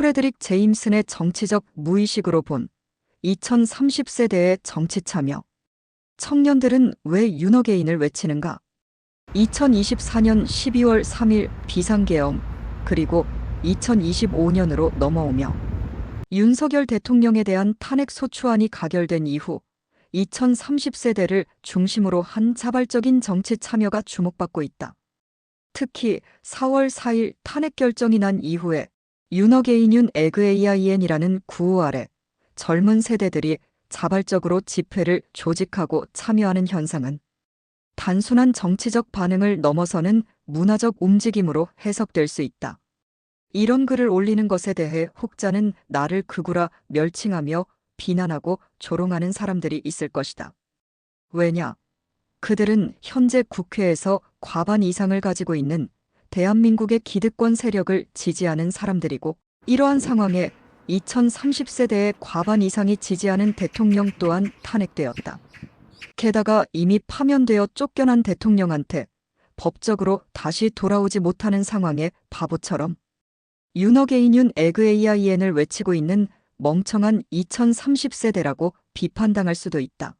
프레드릭 제임슨의 정치적 무의식으로 본 2030세대의 정치 참여. 청년들은 왜 윤어게인을 외치는가? 2024년 12월 3일 비상계엄, 그리고 2025년으로 넘어오며 윤석열 대통령에 대한 탄핵 소추안이 가결된 이후 2030세대를 중심으로 한 자발적인 정치 참여가 주목받고 있다. 특히 4월 4일 탄핵 결정이 난 이후에 윤어게인윤 에그에이아이엔이라는 구호 아래 젊은 세대들이 자발적으로 집회를 조직하고 참여하는 현상은 단순한 정치적 반응을 넘어서는 문화적 움직임으로 해석될 수 있다. 이런 글을 올리는 것에 대해 혹자는 나를 극우라 멸칭하며 비난하고 조롱하는 사람들이 있을 것이다. 왜냐? 그들은 현재 국회에서 과반 이상을 가지고 있는 대한민국의 기득권 세력을 지지하는 사람들이고 이러한 상황에 2030세대의 과반 이상이 지지하는 대통령 또한 탄핵되었다. 게다가 이미 파면되어 쫓겨난 대통령한테 법적으로 다시 돌아오지 못하는 상황에 바보처럼 윤어게인윤 에그에이아이엔을 외치고 있는 멍청한 2030세대라고 비판당할 수도 있다.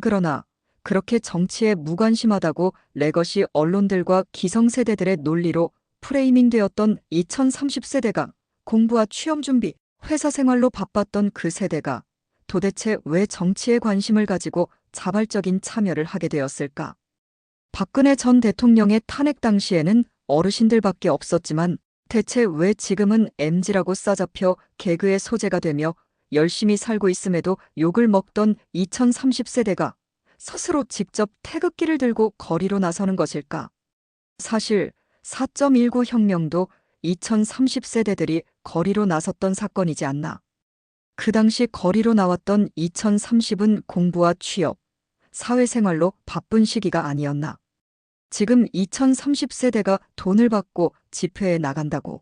그러나 그렇게 정치에 무관심하다고 레거시 언론들과 기성세대들의 논리로 프레이밍되었던 2030세대가 공부와 취업 준비, 회사 생활로 바빴던 그 세대가 도대체 왜 정치에 관심을 가지고 자발적인 참여를 하게 되었을까? 박근혜 전 대통령의 탄핵 당시에는 어르신들밖에 없었지만 대체 왜 지금은 MG라고 싸잡혀 개그의 소재가 되며 열심히 살고 있음에도 욕을 먹던 2030세대가 스스로 직접 태극기를 들고 거리로 나서는 것일까? 사실 4.19 혁명도 2030세대들이 거리로 나섰던 사건이지 않나. 그 당시 거리로 나왔던 2030은 공부와 취업, 사회생활로 바쁜 시기가 아니었나. 지금 2030세대가 돈을 받고 집회에 나간다고.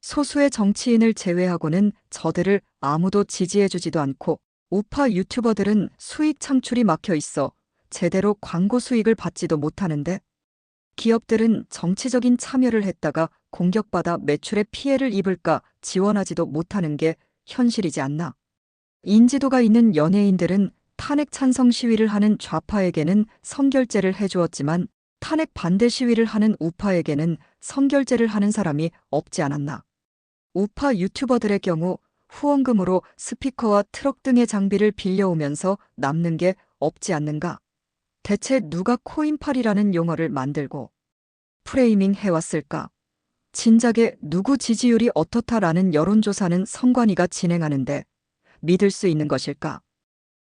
소수의 정치인을 제외하고는 저들을 아무도 지지해주지도 않고 우파 유튜버들은 수익 창출이 막혀 있어 제대로 광고 수익을 받지도 못하는데 기업들은 정치적인 참여를 했다가 공격받아 매출에 피해를 입을까 지원하지도 못하는 게 현실이지 않나. 인지도가 있는 연예인들은 탄핵 찬성 시위를 하는 좌파에게는 선결제를 해주었지만 탄핵 반대 시위를 하는 우파에게는 선결제를 하는 사람이 없지 않았나. 우파 유튜버들의 경우 후원금으로 스피커와 트럭 등의 장비를 빌려오면서 남는 게 없지 않는가. 대체 누가 코인팔이라는 용어를 만들고 프레이밍 해왔을까? 진작에 누구 지지율이 어떻다라는 여론조사는 선관위가 진행하는데 믿을 수 있는 것일까?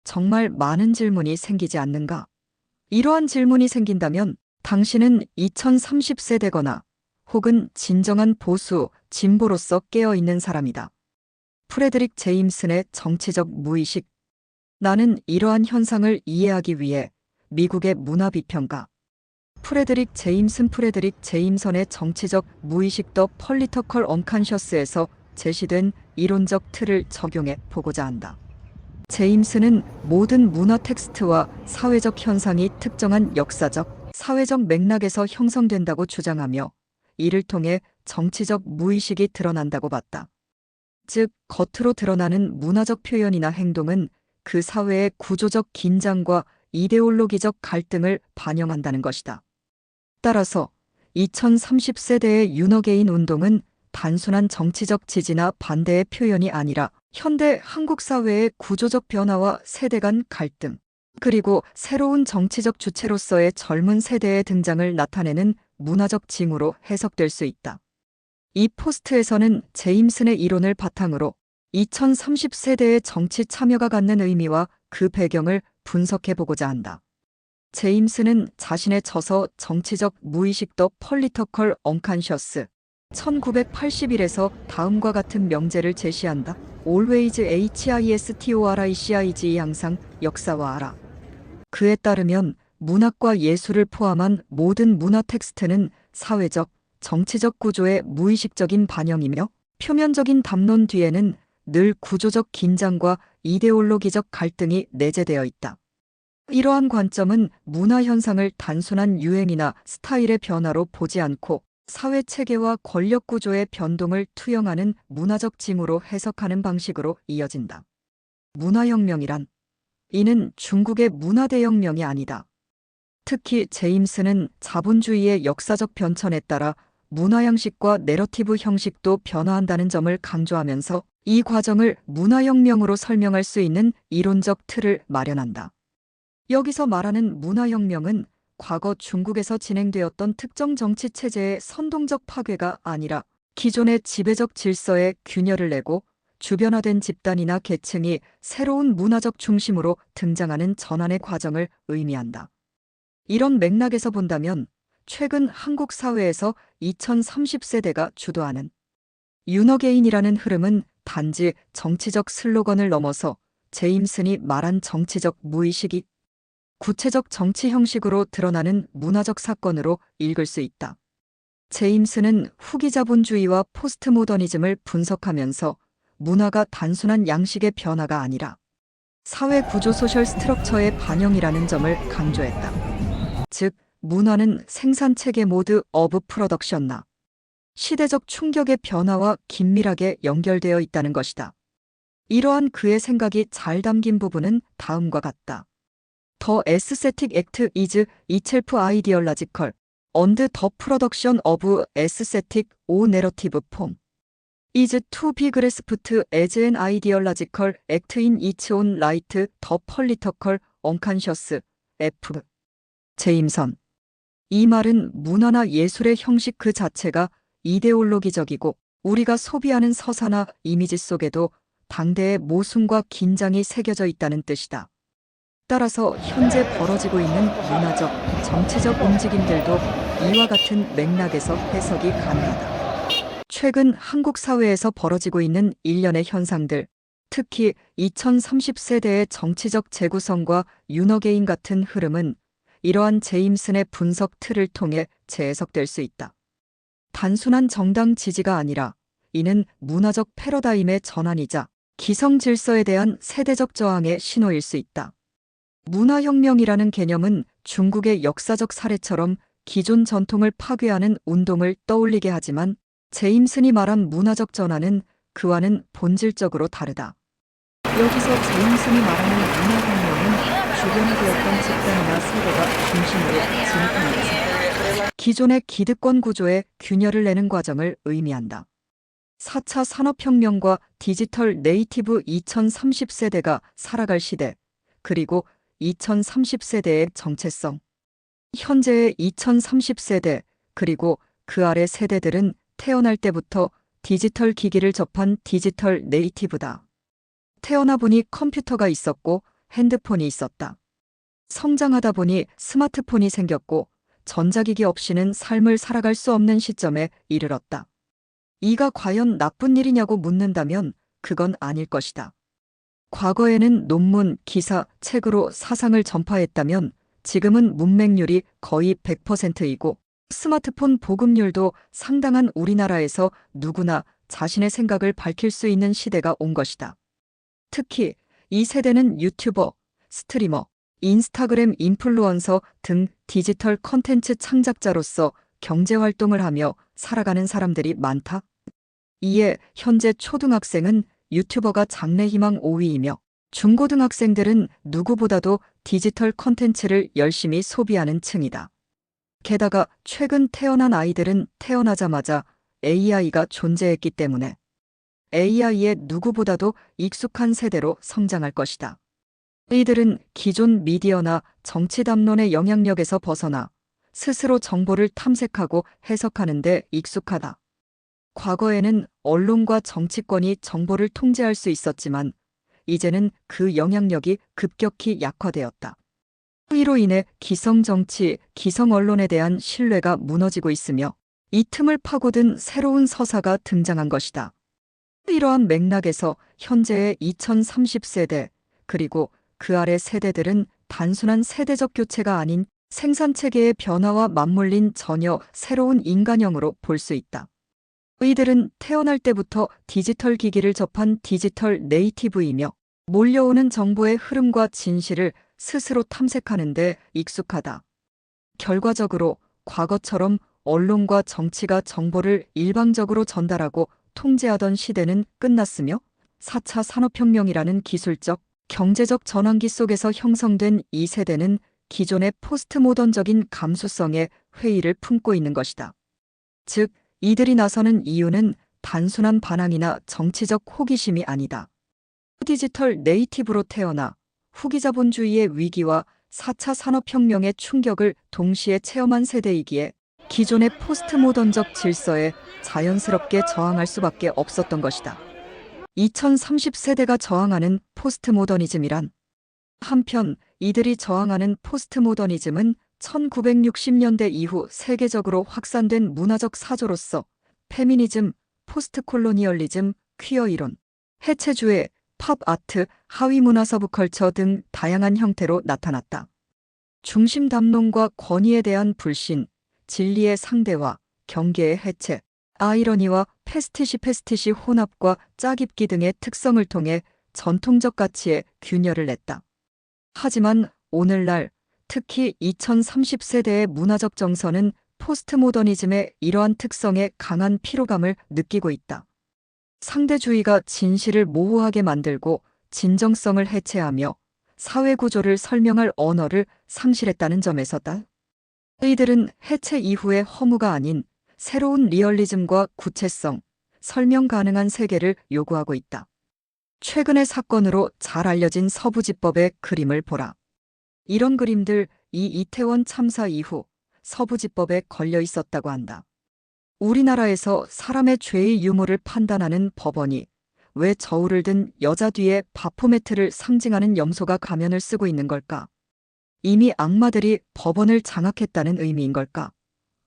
정말 많은 질문이 생기지 않는가? 이러한 질문이 생긴다면 당신은 2030세대거나 혹은 진정한 보수, 진보로서 깨어있는 사람이다. 프레드릭 제임슨의 정치적 무의식. 나는 이러한 현상을 이해하기 위해 미국의 문화 비평가 프레드릭 제임슨 프레드릭 제임선의 정치적 무의식 더 펄리터컬 언칸셔스에서 제시된 이론적 틀을 적용해 보고자 한다. 제임스는 모든 문화 텍스트와 사회적 현상이 특정한 역사적, 사회적 맥락에서 형성된다고 주장하며 이를 통해 정치적 무의식이 드러난다고 봤다. 즉, 겉으로 드러나는 문화적 표현이나 행동은 그 사회의 구조적 긴장과 이데올로기적 갈등을 반영한다는 것이다. 따라서 2030세대의 윤어게인 운동은 단순한 정치적 지지나 반대의 표현이 아니라 현대 한국 사회의 구조적 변화와 세대 간 갈등, 그리고 새로운 정치적 주체로서의 젊은 세대의 등장을 나타내는 문화적 징후로 해석될 수 있다. 이 포스트에서는 제임슨의 이론을 바탕으로 2030세대의 정치 참여가 갖는 의미와 그 배경을 분석해 보고자 한다. 제임스는 자신의 저서 정치적 무의식 더 펄리터컬 언칸셔스 1981에서 다음과 같은 명제를 제시한다. Always HISTORICIG 항상 역사와 알아. 그에 따르면 문학과 예술을 포함한 모든 문화 텍스트는 사회적, 정치적 구조의 무의식적인 반영이며 표면적인 담론 뒤에는 늘 구조적 긴장과 이데올로기적 갈등이 내재되어 있다. 이러한 관점은 문화 현상을 단순한 유행이나 스타일의 변화로 보지 않고 사회 체계와 권력 구조의 변동을 투영하는 문화적 징후로 해석하는 방식으로 이어진다. 문화혁명이란 이는 중국의 문화대혁명이 아니다. 특히 제임스는 자본주의의 역사적 변천에 따라 문화 양식과 내러티브 형식도 변화한다는 점을 강조하면서 이 과정을 문화혁명으로 설명할 수 있는 이론적 틀을 마련한다. 여기서 말하는 문화혁명은 과거 중국에서 진행되었던 특정 정치 체제의 선동적 파괴가 아니라 기존의 지배적 질서에 균열을 내고 주변화된 집단이나 계층이 새로운 문화적 중심으로 등장하는 전환의 과정을 의미한다. 이런 맥락에서 본다면 최근 한국 사회에서 2030세대가 주도하는 윤어게인이라는 흐름은 단지 정치적 슬로건을 넘어서 제임슨이 말한 정치적 무의식이 구체적 정치 형식으로 드러나는 문화적 사건으로 읽을 수 있다. 제임스는 후기 자본주의와 포스트 모더니즘을 분석하면서 문화가 단순한 양식의 변화가 아니라 사회 구조 소셜 스트럭처의 반영이라는 점을 강조했다. 즉, 문화는 생산 체계 모드 어브 프로덕션나 시대적 충격의 변화와 긴밀하게 연결되어 있다는 것이다. 이러한 그의 생각이 잘 담긴 부분은 다음과 같다. The aesthetic act is itself ideological, and the production of aesthetic or narrative form is to be grasped as an ideological act in its own right, the political unconscious F. 제임선. 이 말은 문화나 예술의 형식 그 자체가 이데올로기적이고 우리가 소비하는 서사나 이미지 속에도 당대의 모순과 긴장이 새겨져 있다는 뜻이다. 따라서 현재 벌어지고 있는 문화적, 정치적 움직임들도 이와 같은 맥락에서 해석이 가능하다. 최근 한국 사회에서 벌어지고 있는 일련의 현상들, 특히 2030세대의 정치적 재구성과 윤어게인 같은 흐름은 이러한 제임슨의 분석 틀을 통해 재해석될 수 있다. 단순한 정당 지지가 아니라 이는 문화적 패러다임의 전환이자 기성 질서에 대한 세대적 저항의 신호일 수 있다. 문화혁명이라는 개념은 중국의 역사적 사례처럼 기존 전통을 파괴하는 운동을 떠올리게 하지만 제임슨이 말한 문화적 전환은 그와는 본질적으로 다르다. 여기서 제임슨이 말하는 문화혁명은 주변화되었던 집단이나 세대가 중심으로 진입하는 것입니다. 기존의 기득권 구조에 균열을 내는 과정을 의미한다. 4차 산업혁명과 디지털 네이티브 2030세대가 살아갈 시대, 그리고 2030세대의 정체성. 현재의 2030세대, 그리고 그 아래 세대들은 태어날 때부터 디지털 기기를 접한 디지털 네이티브다. 태어나 보니 컴퓨터가 있었고 핸드폰이 있었다. 성장하다 보니 스마트폰이 생겼고 전자기기 없이는 삶을 살아갈 수 없는 시점에 이르렀다. 이가 과연 나쁜 일이냐고 묻는다면 그건 아닐 것이다. 과거에는 논문, 기사, 책으로 사상을 전파했다면 지금은 문맹률이 거의 100%이고 스마트폰 보급률도 상당한 우리나라에서 누구나 자신의 생각을 밝힐 수 있는 시대가 온 것이다. 특히 이 세대는 유튜버, 스트리머, 인스타그램 인플루언서 등 디지털 컨텐츠 창작자로서 경제 활동을 하며 살아가는 사람들이 많다. 이에 현재 초등학생은 유튜버가 장래희망 5위이며 중고등학생들은 누구보다도 디지털 컨텐츠를 열심히 소비하는 층이다. 게다가 최근 태어난 아이들은 태어나자마자 AI가 존재했기 때문에 AI에 누구보다도 익숙한 세대로 성장할 것이다. 이들은 기존 미디어나 정치 담론의 영향력에서 벗어나 스스로 정보를 탐색하고 해석하는 데 익숙하다. 과거에는 언론과 정치권이 정보를 통제할 수 있었지만 이제는 그 영향력이 급격히 약화되었다. 이로 인해 기성 정치, 기성 언론에 대한 신뢰가 무너지고 있으며 이 틈을 파고든 새로운 서사가 등장한 것이다. 이러한 맥락에서 현재의 2030세대, 그리고 그 아래 세대들은 단순한 세대적 교체가 아닌 생산 체계의 변화와 맞물린 전혀 새로운 인간형으로 볼 수 있다. 이들은 태어날 때부터 디지털 기기를 접한 디지털 네이티브이며 몰려오는 정보의 흐름과 진실을 스스로 탐색하는 데 익숙하다. 결과적으로 과거처럼 언론과 정치가 정보를 일방적으로 전달하고 통제하던 시대는 끝났으며 4차 산업혁명이라는 기술적, 경제적 전환기 속에서 형성된 이 세대는 기존의 포스트모던적인 감수성에 회의를 품고 있는 것이다. 즉, 이들이 나서는 이유는 단순한 반항이나 정치적 호기심이 아니다. 디지털 네이티브로 태어나 후기자본주의의 위기와 4차 산업혁명의 충격을 동시에 체험한 세대이기에 기존의 포스트모던적 질서에 자연스럽게 저항할 수밖에 없었던 것이다. 2030세대가 저항하는 포스트모더니즘이란 한편 이들이 저항하는 포스트모더니즘은 1960년대 이후 세계적으로 확산된 문화적 사조로서 페미니즘, 포스트콜로니얼리즘, 퀴어 이론, 해체주의, 팝 아트, 하위 문화 서브컬처 등 다양한 형태로 나타났다. 중심 담론과 권위에 대한 불신, 진리의 상대화, 경계의 해체, 아이러니와 패스티시 패스티시 혼합과 짜깁기 등의 특성을 통해 전통적 가치에 균열을 냈다. 하지만 오늘날 특히 2030세대의 문화적 정서는 포스트모더니즘의 이러한 특성에 강한 피로감을 느끼고 있다. 상대주의가 진실을 모호하게 만들고 진정성을 해체하며 사회 구조를 설명할 언어를 상실했다는 점에서다. 이들은 해체 이후의 허무가 아닌 새로운 리얼리즘과 구체성, 설명 가능한 세계를 요구하고 있다. 최근의 사건으로 잘 알려진 서부지법의 그림을 보라. 이런 그림들 이 이태원 참사 이후 서부지법에 걸려 있었다고 한다. 우리나라에서 사람의 죄의 유무를 판단하는 법원이 왜 저울을 든 여자 뒤에 바포매트를 상징하는 염소가 가면을 쓰고 있는 걸까? 이미 악마들이 법원을 장악했다는 의미인 걸까?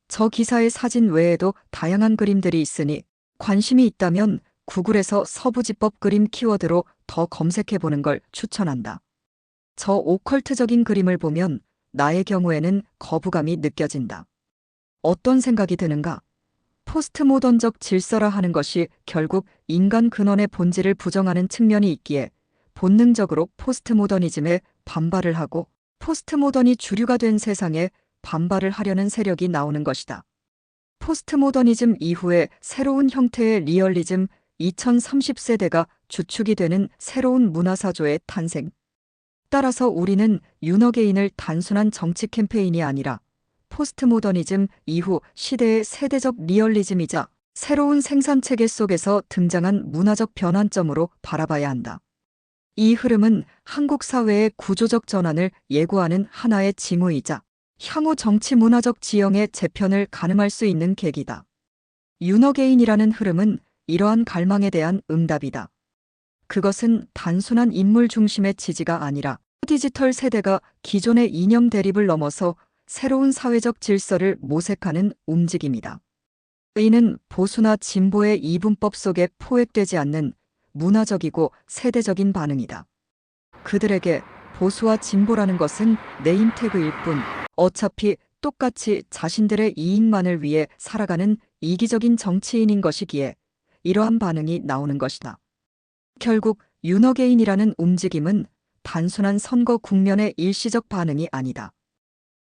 저 기사의 사진 외에도 다양한 그림들이 있으니 관심이 있다면 구글에서 서부지법 그림 키워드로 더 검색해 보는 걸 추천한다. 저 오컬트적인 그림을 보면 나의 경우에는 거부감이 느껴진다. 어떤 생각이 드는가? 포스트모던적 질서라 하는 것이 결국 인간 근원의 본질을 부정하는 측면이 있기에 본능적으로 포스트모더니즘에 반발을 하고 포스트모던이 주류가 된 세상에 반발을 하려는 세력이 나오는 것이다. 포스트모더니즘 이후에 새로운 형태의 리얼리즘 2030세대가 주축이 되는 새로운 문화사조의 탄생. 따라서 우리는 윤어게인을 단순한 정치 캠페인이 아니라 포스트모더니즘 이후 시대의 세대적 리얼리즘이자 새로운 생산체계 속에서 등장한 문화적 변환점으로 바라봐야 한다. 이 흐름은 한국 사회의 구조적 전환을 예고하는 하나의 징후이자 향후 정치 문화적 지형의 재편을 가늠할 수 있는 계기다. 윤어게인이라는 흐름은 이러한 갈망에 대한 응답이다. 그것은 단순한 인물 중심의 지지가 아니라 디지털 세대가 기존의 이념 대립을 넘어서 새로운 사회적 질서를 모색하는 움직임이다. 이는 보수나 진보의 이분법 속에 포획되지 않는 문화적이고 세대적인 반응이다. 그들에게 보수와 진보라는 것은 네임태그일 뿐 어차피 똑같이 자신들의 이익만을 위해 살아가는 이기적인 정치인인 것이기에 이러한 반응이 나오는 것이다. 결국 윤어게인이라는 움직임은 단순한 선거 국면의 일시적 반응이 아니다.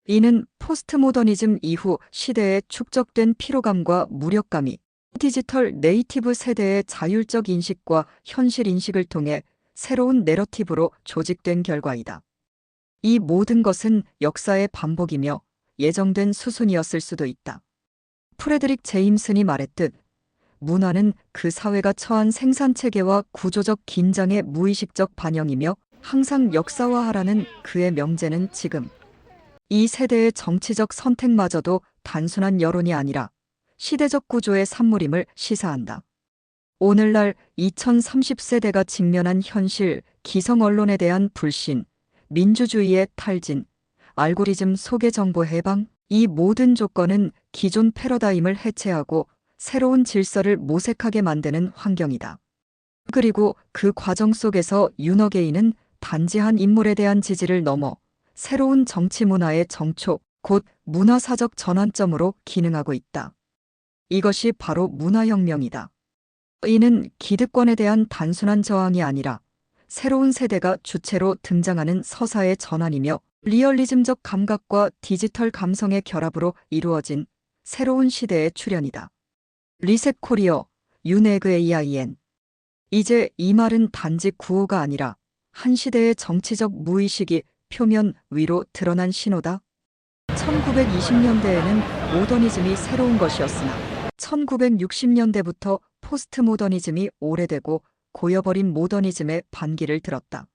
이는 포스트모더니즘 이후 시대에 축적된 피로감과 무력감이 디지털 네이티브 세대의 자율적 인식과 현실 인식을 통해 새로운 내러티브로 조직된 결과이다. 이 모든 것은 역사의 반복이며 예정된 수순이었을 수도 있다. 프레드릭 제임슨이 말했듯 문화는 그 사회가 처한 생산체계와 구조적 긴장의 무의식적 반영이며 항상 역사화하라는 그의 명제는 지금 이 세대의 정치적 선택마저도 단순한 여론이 아니라 시대적 구조의 산물임을 시사한다. 오늘날 2030세대가 직면한 현실, 기성 언론에 대한 불신, 민주주의의 탈진, 알고리즘 소개 정보 해방, 이 모든 조건은 기존 패러다임을 해체하고 새로운 질서를 모색하게 만드는 환경이다. 그리고 그 과정 속에서 윤어게인은 단지 한 인물에 대한 지지를 넘어 새로운 정치 문화의 정초, 곧 문화사적 전환점으로 기능하고 있다. 이것이 바로 문화혁명이다. 이는 기득권에 대한 단순한 저항이 아니라 새로운 세대가 주체로 등장하는 서사의 전환이며 리얼리즘적 감각과 디지털 감성의 결합으로 이루어진 새로운 시대의 출현이다. 리셋 코리어, 유네그 AIN. 이제 이 말은 단지 구호가 아니라 한 시대의 정치적 무의식이 표면 위로 드러난 신호다. 1920년대에는 모더니즘이 새로운 것이었으나 1960년대부터 포스트 모더니즘이 오래되고 고여버린 모더니즘의 반기를 들었다.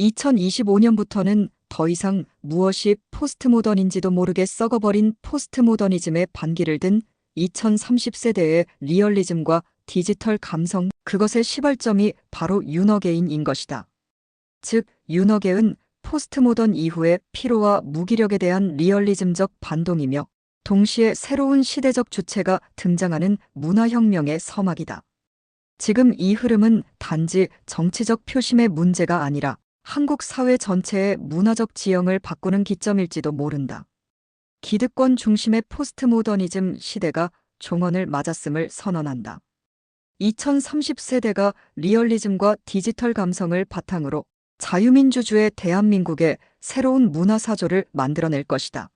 2025년부터는 더 이상 무엇이 포스트 모던인지도 모르게 썩어버린 포스트 모더니즘의 반기를 든 2030세대의 리얼리즘과 디지털 감성, 그것의 시발점이 바로 윤어게인인 것이다. 즉, 윤어게은 포스트 모던 이후의 피로와 무기력에 대한 리얼리즘적 반동이며 동시에 새로운 시대적 주체가 등장하는 문화혁명의 서막이다. 지금 이 흐름은 단지 정치적 표심의 문제가 아니라 한국 사회 전체의 문화적 지형을 바꾸는 기점일지도 모른다. 기득권 중심의 포스트 모더니즘 시대가 종언을 맞았음을 선언한다. 2030세대가 리얼리즘과 디지털 감성을 바탕으로 자유민주주의 대한민국의 새로운 문화사조를 만들어낼 것이다.